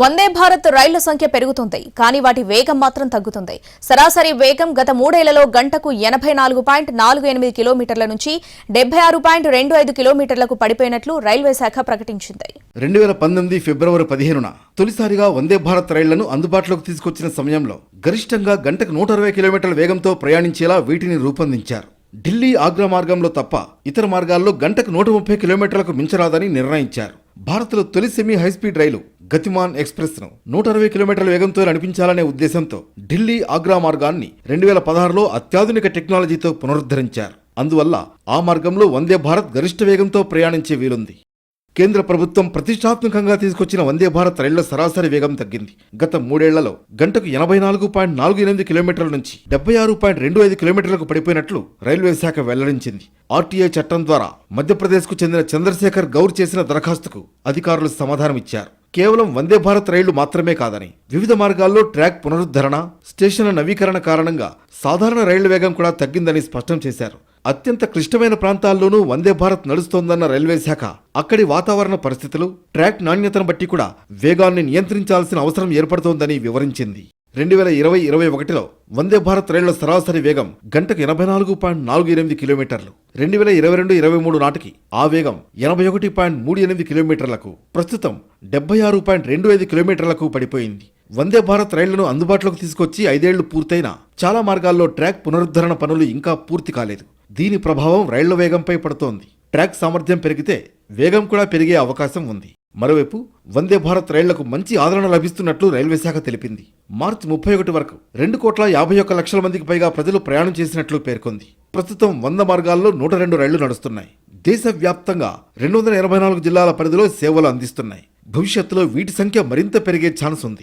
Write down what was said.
వందే భారత్ రైళ్ళ సంఖ్య పెరుగుతుంది కానీ వాటి వేగం మాత్రం తగ్గుతుంది. సరాసరి వేగం గత మూడేళ్ళలో గంటకు ఎనభై నాలుగు పాయింట్ నాలుగు ఎనిమిది కిలోమీటర్ల నుంచి డెబ్బై ఆరు పాయింట్ రెండు ఐదు కిలోమీటర్లకు పడిపోయినట్లు రైల్వే శాఖ ప్రకటించింది. రెండు వేల పంతొమ్మిది ఫిబ్రవరి పదిహేనున తొలిసారిగా వందే భారత్ రైళ్ళను అందుబాటులోకి తీసుకొచ్చిన సమయంలో గరిష్టంగా గంటకు నూట అరవై కిలోమీటర్ల వేగంతో ప్రయాణించేలా వీటిని రూపొందించారు. ఢిల్లీ ఆగ్రా మార్గంలో తప్ప ఇతర మార్గాల్లో గంటకు నూట ముప్పై కిలోమీటర్లకు మించరాదని నిర్ణయించారు. భారత్లో తొలి సెమీ హైస్పీడ్ రైలు గతిమాన్ ఎక్స్ప్రెస్ను నూట అరవై కిలోమీటర్ల వేగంతో నడిపించాలనే ఉద్దేశంతో ఢిల్లీ ఆగ్రా మార్గాన్ని రెండు వేల పదహారులో అత్యాధునిక టెక్నాలజీతో పునరుద్ధరించారు. అందువల్ల ఆ మార్గంలో వందే భారత్ గరిష్ట వేగంతో ప్రయాణించే వీలుంది. కేంద్ర ప్రభుత్వం ప్రతిష్టాత్మకంగా తీసుకొచ్చిన వందే భారత్ రైళ్ళ సరాసరి వేగం తగ్గింది. గత మూడేళ్ళలో గంటకు ఎనభై నాలుగు పాయింట్ నాలుగు ఎనిమిది కిలోమీటర్ల నుంచి డెబ్బై ఆరు పాయింట్ రెండు ఐదు కిలోమీటర్లకు పడిపోయినట్లు రైల్వే శాఖ వెల్లడించింది. ఆర్టీఐ చట్టం ద్వారా మధ్యప్రదేశ్కు చెందిన చంద్రశేఖర్ గౌర్ చేసిన దరఖాస్తుకు అధికారులు సమాధానమిచ్చారు. కేవలం వందే భారత్ రైళ్ళు మాత్రమే కాదని వివిధ మార్గాల్లో ట్రాక్ పునరుద్ధరణ స్టేషన్ల నవీకరణ కారణంగా సాధారణ రైళ్ళ వేగం కూడా తగ్గిందని స్పష్టం చేశారు. అత్యంత క్లిష్టమైన ప్రాంతాల్లోనూ వందే భారత్ నడుస్తోందన్న రైల్వే శాఖ. అక్కడి వాతావరణ పరిస్థితులు ట్రాక్ నాణ్యతను బట్టి కూడా వేగాన్ని నియంత్రించాల్సిన అవసరం ఏర్పడుతోందని వివరించింది. రెండు వేల ఇరవై ఇరవై ఒకటిలో వందే భారత్ రైళ్ళ సరాసరి వేగం గంటకు ఎనభై నాలుగు పాయింట్ నాలుగు ఎనిమిది కిలోమీటర్లు. రెండు వేల ఇరవై రెండు ఇరవై మూడు నాటికి ఆ వేగం ఎనభై ఒకటి పాయింట్ మూడు ఎనిమిది కిలోమీటర్లకు ప్రస్తుతం డెబ్బై ఆరు పాయింట్ రెండు ఐదు కిలోమీటర్లకు పడిపోయింది. వందే భారత్ రైళ్ళను అందుబాటులోకి తీసుకొచ్చి ఐదేళ్ళు పూర్తయినా చాలా మార్గాల్లో ట్రాక్ పునరుద్ధరణ పనులు ఇంకా పూర్తి కాలేదు. దీని ప్రభావం రైళ్ళ వేగంపై పడుతోంది. ట్రాక్ సామర్థ్యం పెరిగితే వేగం కూడా పెరిగే అవకాశం ఉంది. మరోవైపు వందే భారత్ రైళ్ళకు మంచి ఆదరణ లభిస్తున్నట్లు రైల్వే శాఖ తెలిపింది. మార్చి ముప్పై ఒకటి వరకు రెండు కోట్ల యాభై ఒక్క లక్షల మందికి పైగా ప్రజలు ప్రయాణం చేసినట్లు పేర్కొంది. ప్రస్తుతం వంద మార్గాల్లో నూట రెండు రైళ్ళు నడుస్తున్నాయి. దేశవ్యాప్తంగా రెండు వందల ఇరవై నాలుగు జిల్లాల పరిధిలో సేవలు అందిస్తున్నాయి. భవిష్యత్తులో వీటి సంఖ్య మరింత పెరిగే ఛాన్స్ ఉంది.